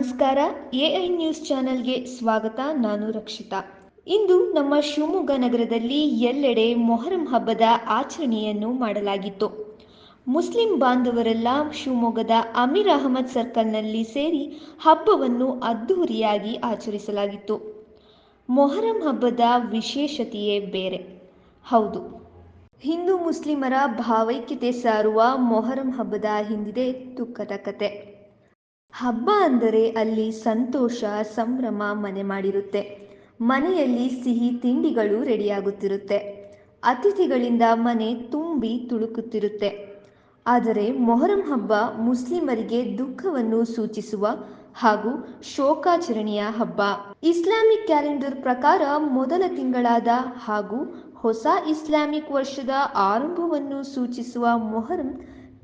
ನಮಸ್ಕಾರ AI news ಚಾನೆಲ್ಗೆ ಸ್ವಾಗತ. ನಾನು ರಕ್ಷಿತಾ. ಇಂದು ನಮ್ಮ ಶಿವಮೊಗ್ಗ ನಗರದಲ್ಲಿ ಎಲ್ಲೆಡೆ ಮೊಹರಂ ಹಬ್ಬದ ಆಚರಣೆಯನ್ನು ಮಾಡಲಾಗಿತ್ತು. ಮುಸ್ಲಿಂ ಬಾಂಧವರೆಲ್ಲ ಶಿವಮೊಗ್ಗದ ಅಮೀರ್ ಅಹಮದ್ ಸರ್ಕಲ್ನಲ್ಲಿ ಸೇರಿ ಹಬ್ಬವನ್ನು ಅದ್ಧೂರಿಯಾಗಿ ಆಚರಿಸಲಾಗಿತ್ತು. ಮೊಹರಂ ಹಬ್ಬದ ವಿಶೇಷತೆಯೇ ಬೇರೆ. ಹೌದು. ಹಿಂದೂ ಮುಸ್ಲಿಮರ ಭಾವೈಕ್ಯತೆ ಸಾರುವ ಮೊಹರಂ ಹಬ್ಬದ ಹಿಂದಿದೆ ದುಃಖದ ಕತೆ. ಹಬ್ಬ ಅಂದರೆ ಅಲ್ಲಿ ಸಂತೋಷ, ಸಂಭ್ರಮ ಮನೆ ಮಾಡಿರುತ್ತೆ. ಮನೆಯಲ್ಲಿ ಸಿಹಿ ತಿಂಡಿಗಳು ರೆಡಿಯಾಗುತ್ತಿರುತ್ತೆ. ಅತಿಥಿಗಳಿಂದ ಮನೆ ತುಂಬಿ ತುಳುಕುತ್ತಿರುತ್ತೆ. ಆದರೆ ಮೊಹರಂ ಹಬ್ಬ ಮುಸ್ಲಿಮರಿಗೆ ದುಃಖವನ್ನು ಸೂಚಿಸುವ ಹಾಗೂ ಶೋಕಾಚರಣೆಯ ಹಬ್ಬ. ಇಸ್ಲಾಮಿಕ್ ಕ್ಯಾಲೆಂಡರ್ ಪ್ರಕಾರ ಮೊದಲ ತಿಂಗಳಾದ ಹಾಗೂ ಹೊಸ ಇಸ್ಲಾಮಿಕ್ ವರ್ಷದ ಆರಂಭವನ್ನು ಸೂಚಿಸುವ ಮೊಹರಂ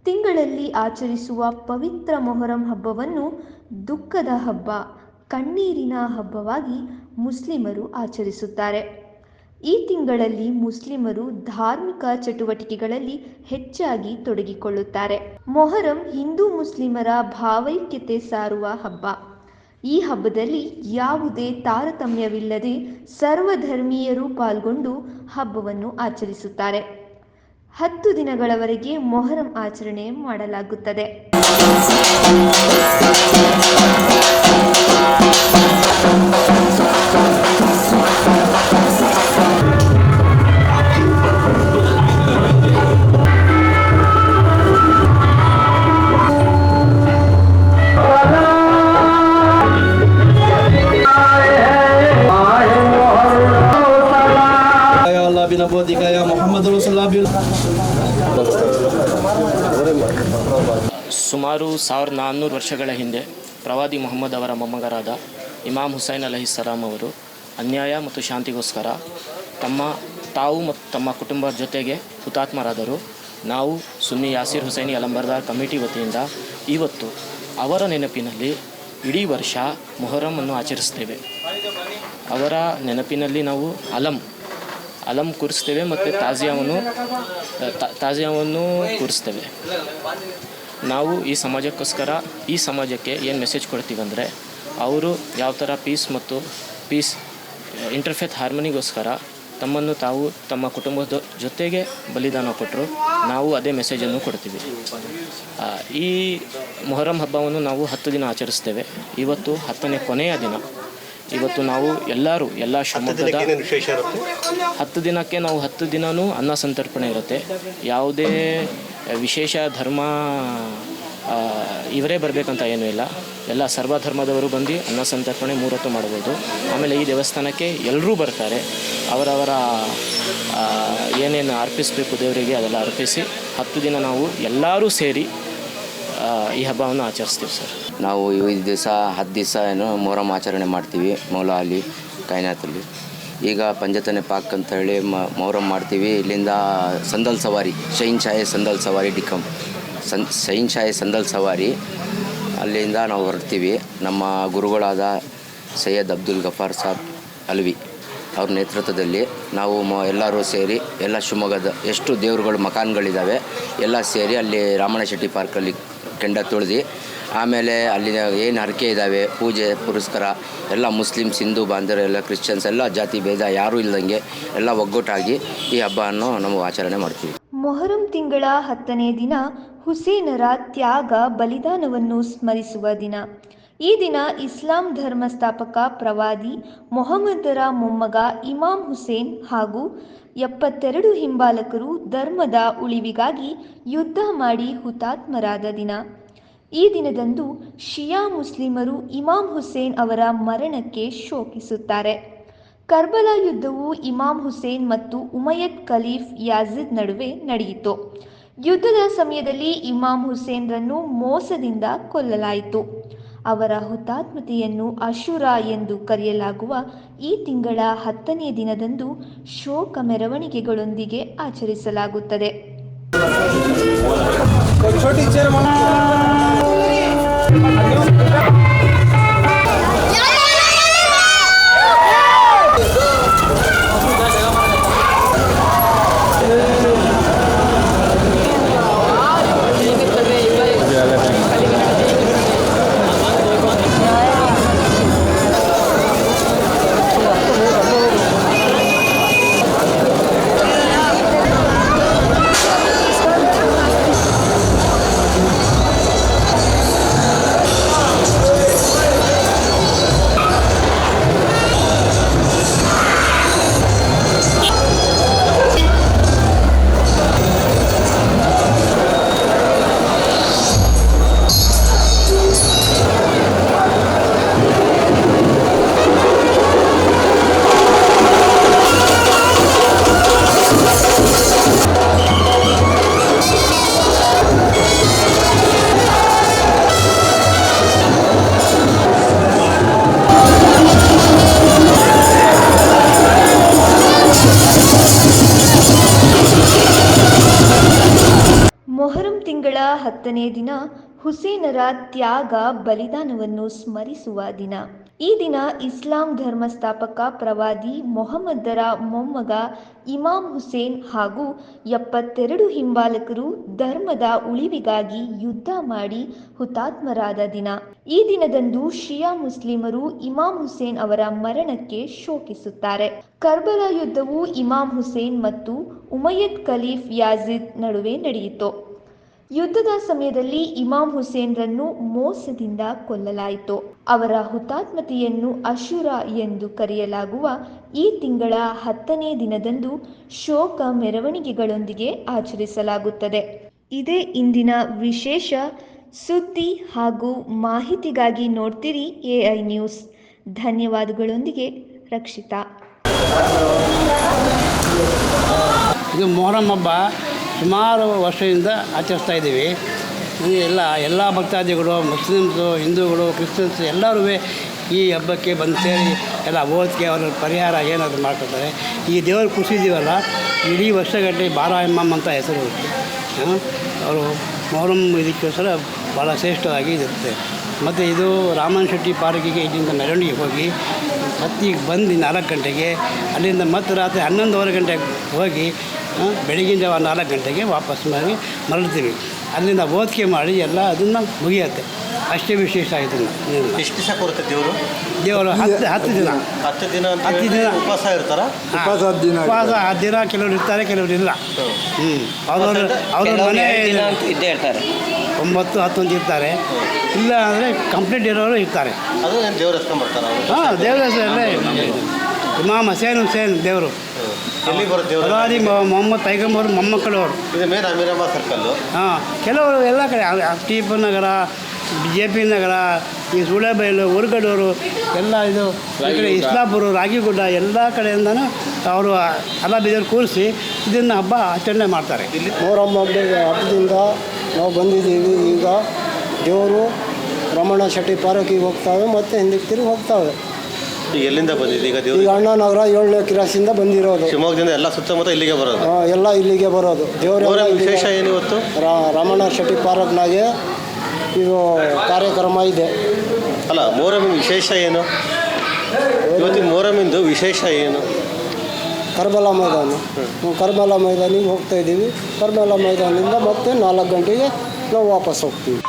ತಿಂಗಳಲ್ಲಿ ಆಚರಿಸುವ ಪವಿತ್ರ ಮೊಹರಂ ಹಬ್ಬವನ್ನು ದುಃಖದ ಹಬ್ಬ, ಕಣ್ಣೀರಿನ ಹಬ್ಬವಾಗಿ ಮುಸ್ಲಿಮರು ಆಚರಿಸುತ್ತಾರೆ. ಈ ತಿಂಗಳಲ್ಲಿ ಮುಸ್ಲಿಮರು ಧಾರ್ಮಿಕ ಚಟುವಟಿಕೆಗಳಲ್ಲಿ ಹೆಚ್ಚಾಗಿ ತೊಡಗಿಕೊಳ್ಳುತ್ತಾರೆ. ಮೊಹರಂ ಹಿಂದೂ ಮುಸ್ಲಿಮರ ಭಾವೈಕ್ಯತೆ ಸಾರುವ ಹಬ್ಬ. ಈ ಹಬ್ಬದಲ್ಲಿ ಯಾವುದೇ ತಾರತಮ್ಯವಿಲ್ಲದೆ ಸರ್ವಧರ್ಮೀಯರು ಪಾಲ್ಗೊಂಡು ಹಬ್ಬವನ್ನು ಆಚರಿಸುತ್ತಾರೆ. ಹತ್ತು ದಿನಗಳವರೆಗೆ ಮೊಹರಂ ಆಚರಣೆ ಮಾಡಲಾಗುತ್ತದೆ. ಸುಮಾರು ಸಾವಿರದ ನಾನ್ನೂರು ವರ್ಷಗಳ ಹಿಂದೆ ಪ್ರವಾದಿ ಮೊಹಮ್ಮದ್ ಅವರ ಮೊಮ್ಮಗರಾದ ಇಮಾಮ್ ಹುಸೈನ್ ಅಲಹಿಸ್ಸಲಾಂ ಅವರು ಅನ್ಯಾಯ ಮತ್ತು ಶಾಂತಿಗೋಸ್ಕರ ತಮ್ಮ ತಾವು ಮತ್ತು ತಮ್ಮ ಕುಟುಂಬದ ಜೊತೆಗೆ ಹುತಾತ್ಮರಾದರು. ನಾವು ಸುನ್ನಿ ಯಾಸಿರ್ ಹುಸೈನಿ ಅಲಂಬರ್ದಾರ್ ಕಮಿಟಿ ವತಿಯಿಂದ ಇವತ್ತು ಅವರ ನೆನಪಿನಲ್ಲಿ ಇಡೀ ವರ್ಷ ಮೊಹರಮನ್ನು ಆಚರಿಸ್ತೇವೆ. ಅವರ ನೆನಪಿನಲ್ಲಿ ನಾವು ಅಲಂ ಅಲಂ ಕೂರಿಸ್ತೇವೆ ಮತ್ತು ತಾಜಿಯಾವನ್ನು ತಾಜಿಯಾವನ್ನು ಕೂರಿಸ್ತೇವೆ. ನಾವು ಈ ಸಮಾಜಕ್ಕೋಸ್ಕರ ಈ ಸಮಾಜಕ್ಕೆ ಏನು ಮೆಸೇಜ್ ಕೊಡ್ತೀವಿ ಅಂದರೆ ಅವರು ಯಾವ ಥರ ಪೀಸ್ ಮತ್ತು ಪೀಸ್ ಇಂಟರ್ಫೇತ್ ಹಾರ್ಮನಿಗೋಸ್ಕರ ತಮ್ಮನ್ನು ತಾವು ತಮ್ಮ ಕುಟುಂಬದ ಜೊತೆಗೆ ಬಲಿದಾನ ಕೊಟ್ಟರು ನಾವು ಅದೇ ಮೆಸೇಜನ್ನು ಕೊಡ್ತೀವಿ. ಈ ಮೊಹರಂ ಹಬ್ಬವನ್ನು ನಾವು ಹತ್ತು ದಿನ ಆಚರಿಸ್ತೇವೆ. ಇವತ್ತು ಹತ್ತನೇ ಕೊನೆಯ ದಿನ. ಇವತ್ತು ನಾವು ಎಲ್ಲರೂ ಎಲ್ಲ ಶಿವಮೊಗ್ಗದ ಹತ್ತು ದಿನಕ್ಕೆ ನಾವು ಹತ್ತು ದಿನವೂ ಅನ್ನ ಸಂತರ್ಪಣೆ ಇರುತ್ತೆ. ಯಾವುದೇ ವಿಶೇಷ ಧರ್ಮ ಇವರೇ ಬರಬೇಕಂತ ಏನೂ ಇಲ್ಲ. ಎಲ್ಲ ಸರ್ವಧರ್ಮದವರು ಬಂದು ಅನ್ನ ಸಂತರ್ಪಣೆ ಮೂರೊತ್ತು ಮಾಡ್ಬೋದು. ಆಮೇಲೆ ಈ ದೇವಸ್ಥಾನಕ್ಕೆ ಎಲ್ಲರೂ ಬರ್ತಾರೆ. ಅವರವರ ಏನೇನು ಅರ್ಪಿಸಬೇಕು ದೇವರಿಗೆ ಅದೆಲ್ಲ ಅರ್ಪಿಸಿ ಹತ್ತು ದಿನ ನಾವು ಎಲ್ಲರೂ ಸೇರಿ ಈ ಹಬ್ಬವನ್ನು ಆಚರಿಸ್ತೀವಿ ಸರ್. ನಾವು ಈ ದಿವಸ, ಹತ್ತು ದಿವಸ ಏನು ಮೊಹರಂ ಆಚರಣೆ ಮಾಡ್ತೀವಿ, ಮೌಲ ಅಲ್ಲಿ ಈಗ ಪಂಜತನೆ ಪಾಕ್ ಅಂತ ಹೇಳಿ ಮೊಹರಂ ಮಾಡ್ತೀವಿ. ಇಲ್ಲಿಂದ ಸಂದಲ್ ಸವಾರಿ, ಶೈನ್ ಛಾಯೆ ಸಂದಲ್ ಸವಾರಿ ಡಿಕಮ್ ಸನ್, ಶೈನ್ ಛಾಯೆ ಸಂದಲ್ ಸವಾರಿ, ಅಲ್ಲಿಂದ ನಾವು ಹೊರಡ್ತೀವಿ. ನಮ್ಮ ಗುರುಗಳಾದ ಸೈಯದ್ ಅಬ್ದುಲ್ ಗಫಾರ್ ಸಾಬ್ ಅಲ್ವಿ ಅವ್ರ ನೇತೃತ್ವದಲ್ಲಿ ನಾವು ಮ, ಎಲ್ಲರೂ ಸೇರಿ ಎಲ್ಲ ಶಿವಮೊಗ್ಗದ ಎಷ್ಟು ದೇವರುಗಳು ಮಕಾನ್ಗಳಿದ್ದಾವೆ ಎಲ್ಲ ಸೇರಿ ಅಲ್ಲಿ ರಾಮಣ್ಣ ಶೆಟ್ಟಿ ಪಾರ್ಕಲ್ಲಿ ಕೆಂಡ ತುಳಿದು ಆಮೇಲೆ ಅಲ್ಲಿ ಏನು ಹರಕೆ ಇದ್ದಾವೆ ಪೂಜೆ, ಪುರಸ್ಕಾರ, ಎಲ್ಲ ಮುಸ್ಲಿಮ್ಸ್ ಹಿಂದೂ ಬಾಂಧವರು, ಎಲ್ಲ ಕ್ರಿಶ್ಚಿಯನ್ಸ್, ಎಲ್ಲ ಜಾತಿ ಭೇದ ಯಾರೂ ಇಲ್ಲದಂಗೆ ಎಲ್ಲ ಒಗ್ಗಟ್ಟಾಗಿ ಈ ಹಬ್ಬವನ್ನು ನಾವು ಆಚರಣೆ ಮಾಡ್ತೀವಿ. ಮೊಹರಂ ತಿಂಗಳ ಹತ್ತನೇ ದಿನ ಹುಸೇನರ ತ್ಯಾಗ ಬಲಿದಾನವನ್ನು ಸ್ಮರಿಸುವ ದಿನ. ಈ ದಿನ ಇಸ್ಲಾಂ ಧರ್ಮ ಸ್ಥಾಪಕ ಪ್ರವಾದಿ ಮೊಹಮ್ಮದರ ಮೊಮ್ಮಗ ಇಮಾಮ್ ಹುಸೇನ್ ಹಾಗೂ ಎಪ್ಪತ್ತೆರಡು ಹಿಂಬಾಲಕರು ಧರ್ಮದ ಉಳಿವಿಗಾಗಿ ಯುದ್ಧ ಮಾಡಿ ಹುತಾತ್ಮರಾದ ದಿನ. ಈ ದಿನದಂದು ಶಿಯಾ ಮುಸ್ಲಿಮರು ಇಮಾಮ್ ಹುಸೇನ್ ಅವರ ಮರಣಕ್ಕೆ ಶೋಕಿಸುತ್ತಾರೆ. ಕರ್ಬಲ ಯುದ್ಧವು ಇಮಾಮ್ ಹುಸೇನ್ ಮತ್ತು ಉಮಯದ್ ಖಲೀಫ್ ಯಾಜಿದ್ ನಡುವೆ ನಡೆಯಿತು. ಯುದ್ಧದ ಸಮಯದಲ್ಲಿ ಇಮಾಮ್ ಹುಸೇನ್ರನ್ನು ಮೋಸದಿಂದ ಕೊಲ್ಲಲಾಯಿತು. ಅವರ ಹುತಾತ್ಮತೆಯನ್ನು ಅಶುರ ಎಂದು ಕರೆಯಲಾಗುವ ಈ ತಿಂಗಳ ಹತ್ತನೇ ದಿನದಂದು ಶೋಕ ಮೆರವಣಿಗೆಗಳೊಂದಿಗೆ ಆಚರಿಸಲಾಗುತ್ತದೆ. టీచర్ ಹತ್ತನೇ ದಿನ ಹುಸೇನರ ತ್ಯಾಗ ಬಲಿದಾನವನ್ನು ಸ್ಮರಿಸುವ ದಿನ. ಈ ದಿನ ಇಸ್ಲಾಂ ಧರ್ಮ ಸ್ಥಾಪಕ ಪ್ರವಾದಿ ಮೊಹಮ್ಮದರ ಮೊಮ್ಮಗ ಇಮಾಮ್ ಹುಸೇನ್ ಹಾಗೂ ಎಪ್ಪತ್ತೆರಡು ಹಿಂಬಾಲಕರು ಧರ್ಮದ ಉಳಿವಿಗಾಗಿ ಯುದ್ಧ ಮಾಡಿ ಹುತಾತ್ಮರಾದ ದಿನ. ಈ ದಿನದಂದು ಶಿಯಾ ಮುಸ್ಲಿಮರು ಇಮಾಮ್ ಹುಸೇನ್ ಅವರ ಮರಣಕ್ಕೆ ಶೋಕಿಸುತ್ತಾರೆ. ಕರ್ಬಲ ಯುದ್ಧವು ಇಮಾಮ್ ಹುಸೇನ್ ಮತ್ತು ಉಮಯದ್ ಖಲೀಫ್ ಯಾಜಿದ್ ನಡುವೆ ನಡೆಯಿತು. ಯುದ್ಧದ ಸಮಯದಲ್ಲಿ ಇಮಾಮ್ ಹುಸೇನ್ರನ್ನು ಮೋಸದಿಂದ ಕೊಲ್ಲಲಾಯಿತು. ಅವರ ಹುತಾತ್ಮತೆಯನ್ನು ಅಶುರ ಎಂದು ಕರೆಯಲಾಗುವ ಈ ತಿಂಗಳ ಹತ್ತನೇ ದಿನದಂದು ಶೋಕ ಮೆರವಣಿಗೆಗಳೊಂದಿಗೆ ಆಚರಿಸಲಾಗುತ್ತದೆ. ಇದೇ ಇಂದಿನ ವಿಶೇಷ ಸುದ್ದಿ ಹಾಗೂ ಮಾಹಿತಿಗಾಗಿ ನೋಡ್ತೀರಿ ಎಐ ನ್ಯೂಸ್. ಧನ್ಯವಾದಗಳೊಂದಿಗೆ ರಕ್ಷಿತಾ. ಇದು ಮೊಹರಂ ಹಬ್ಬ. ಸುಮಾರು ವರ್ಷದಿಂದ ಆಚರಿಸ್ತಾ ಇದ್ದೀವಿ. ಇದು ಎಲ್ಲ ಎಲ್ಲ ಭಕ್ತಾದಿಗಳು, ಮುಸ್ಲಿಮ್ಸು, ಹಿಂದೂಗಳು, ಕ್ರಿಶ್ಚಿಯನ್ಸ್ ಎಲ್ಲರೂ ಈ ಹಬ್ಬಕ್ಕೆ ಬಂದು ಸೇರಿ ಎಲ್ಲ ಓದಿಗೆ ಅವರ ಪರಿಹಾರ ಏನಾದರೂ ಮಾಡ್ಕೊತಾರೆ ಈ ದೇವರು ಖುಷಿದೀವಲ್ಲ ಇಡೀ ವರ್ಷಗಟ್ಟಲೆ ಬಾರಾಯಮ್ಮಮ್ಮ ಅಂತ ಹೆಸರು ಅವರು ಮೊಹರಂ ಇದಕ್ಕೋಸ್ಕರ ಭಾಳ ಶ್ರೇಷ್ಠವಾಗಿ ಇರುತ್ತೆ. ಮತ್ತು ಇದು ರಾಮನ್ ಶೆಟ್ಟಿ ಪಾರ್ಕಿಗೆ ಇಲ್ಲಿಂದ ಮೆರವಣಿಗೆ ಹೋಗಿ ಹತ್ತಿಗೆ ಬಂದು ನಾಲ್ಕು ಗಂಟೆಗೆ, ಅಲ್ಲಿಂದ ಮತ್ತೆ ರಾತ್ರಿ ಹನ್ನೊಂದುವರೆ ಗಂಟೆಗೆ ಹೋಗಿ ಬೆಳಗಿನ ಜಾವ ನಾಲ್ಕು ಗಂಟೆಗೆ ವಾಪಸ್ ಮಾಡಿ ಮರಳ್ತೀವಿ ಅಲ್ಲಿಂದ ಓದಿಕೆ ಮಾಡಿ ಎಲ್ಲ ಅದನ್ನು ಮುಗಿಯುತ್ತೆ. ಅಷ್ಟೇ ವಿಶೇಷ ಆಯಿತು ಎಷ್ಟು ದಿವಸ ಕೊಡುತ್ತೆ ದೇವರು? ದೇವರು ಹತ್ತು ಹತ್ತು ದಿನ. ಹತ್ತು ದಿನ ಅಂತ ಹತ್ತು ದಿನ. ಉಪವಾಸ ಇರ್ತಾರ? ಉಪವಾಸ ದಿನ ಉಪವಾಸ ಆ ದಿನ ಕೆಲವರು ಇರ್ತಾರೆ ಕೆಲವರು ಇಲ್ಲ. ಹ್ಞೂ ಅವರು ಅವ್ರ ಮನೆ ಇದ್ದೇ ಇರ್ತಾರೆ. ಒಂಬತ್ತು ಹತ್ತೊಂದು ಇರ್ತಾರೆ. ಇಲ್ಲ ಅಂದರೆ ಕಂಪ್ಲೀಟ್ ಇರೋರು ಇರ್ತಾರೆ. ಅದು ದೇವ್ರ ಬರ್ತಾರೆ ಹಾಂ ದೇವರ ಇಮಾಮ್ ಹಸೇನ್ ಹುಸೇನ್ ದೇವರು. ಎಲ್ಲಿ ಬರುತ್ತೆ ದೇವ್ರ? ಪ್ರವಾದಿ ಮೊಹಮ್ಮದ್ ಪೈಗಂಬರ್ ಮೊಮ್ಮಕ್ಕಳು ಅವರು. ಇದು ಮೇನ್ ಅಮೀರಾಬಾದ್ ಸರ್ಕಲ್ಲು ಹಾಂ ಕೆಲವರು ಎಲ್ಲ ಕಡೆ ಟಿಪು ನಗರ ಜೆ ಪಿ ನಗರ ಈ ಸುಳೆಬೈಲು ಊರುಗಡೂರು ಎಲ್ಲ ಇದು ಈ ಕಡೆ ಇಸ್ಲಾಪುರ ರಾಗಿಗುಡ್ಡ ಎಲ್ಲ ಕಡೆಯಿಂದನೂ ಅವರು ಎಲ್ಲ ಬಿದ್ದರು ಕೂರಿಸಿ ಇದನ್ನು ಹಬ್ಬ ಆಚರಣೆ ಮಾಡ್ತಾರೆ. ಮೋರಮ್ಮ ಹಬ್ಬ ಹಬ್ಬದಿಂದ ನಾವು ಬಂದಿದ್ದೀವಿ. ಈಗ ದೇವರು ರಮಣ ಶೆಟ್ಟಿ ಪಾರ್ಕಿಗೆ ಹೋಗ್ತಾವೆ ಮತ್ತು ಹಿಂದಕ್ಕೆ ತಿರುಗಿ ಹೋಗ್ತಾವೆ. ಎಲ್ಲಿಂದ ಬಂದಿದೆ? ಈಗ ಅಣ್ಣ ಈಗ ಅಣ್ಣನಗರ ಏಳನೇ ಕ್ರಾಸಿಂದ ಬಂದಿರೋದು. ಶಿವಮೊಗ್ಗದಿಂದ ಎಲ್ಲ ಸುತ್ತಮುತ್ತ ಇಲ್ಲಿಗೆ ಬರೋದು? ಆ, ಎಲ್ಲ ಇಲ್ಲಿಗೆ ಬರೋದು. ದೇವರ ವಿಶೇಷ ಏನು ಇವತ್ತು? ರಾಮಣ್ಣ ರಮಣ ಶೆಟ್ಟಿ ಪಾರ್ಕ್ನಾಗೆ ಇದು ಕಾರ್ಯಕ್ರಮ ಇದೆ. ಅಲ್ಲ ಮೊಹರಮಿನ ವಿಶೇಷ ಏನು? ಇವತ್ತಿನ ಮೋರಮಿಂದು ವಿಶೇಷ ಏನು? ಕರ್ಬಲ ಮೈದಾನ. ಕರ್ಬಲ ಮೈದಾನಿಗೆ ಹೋಗ್ತಾ ಇದ್ದೀವಿ. ಕರ್ಬಲ ಮೈದಾನದಿಂದ ಮತ್ತೆ ನಾಲ್ಕು ಗಂಟೆಗೆ ನಾವು ವಾಪಸ್ ಹೋಗ್ತೀವಿ.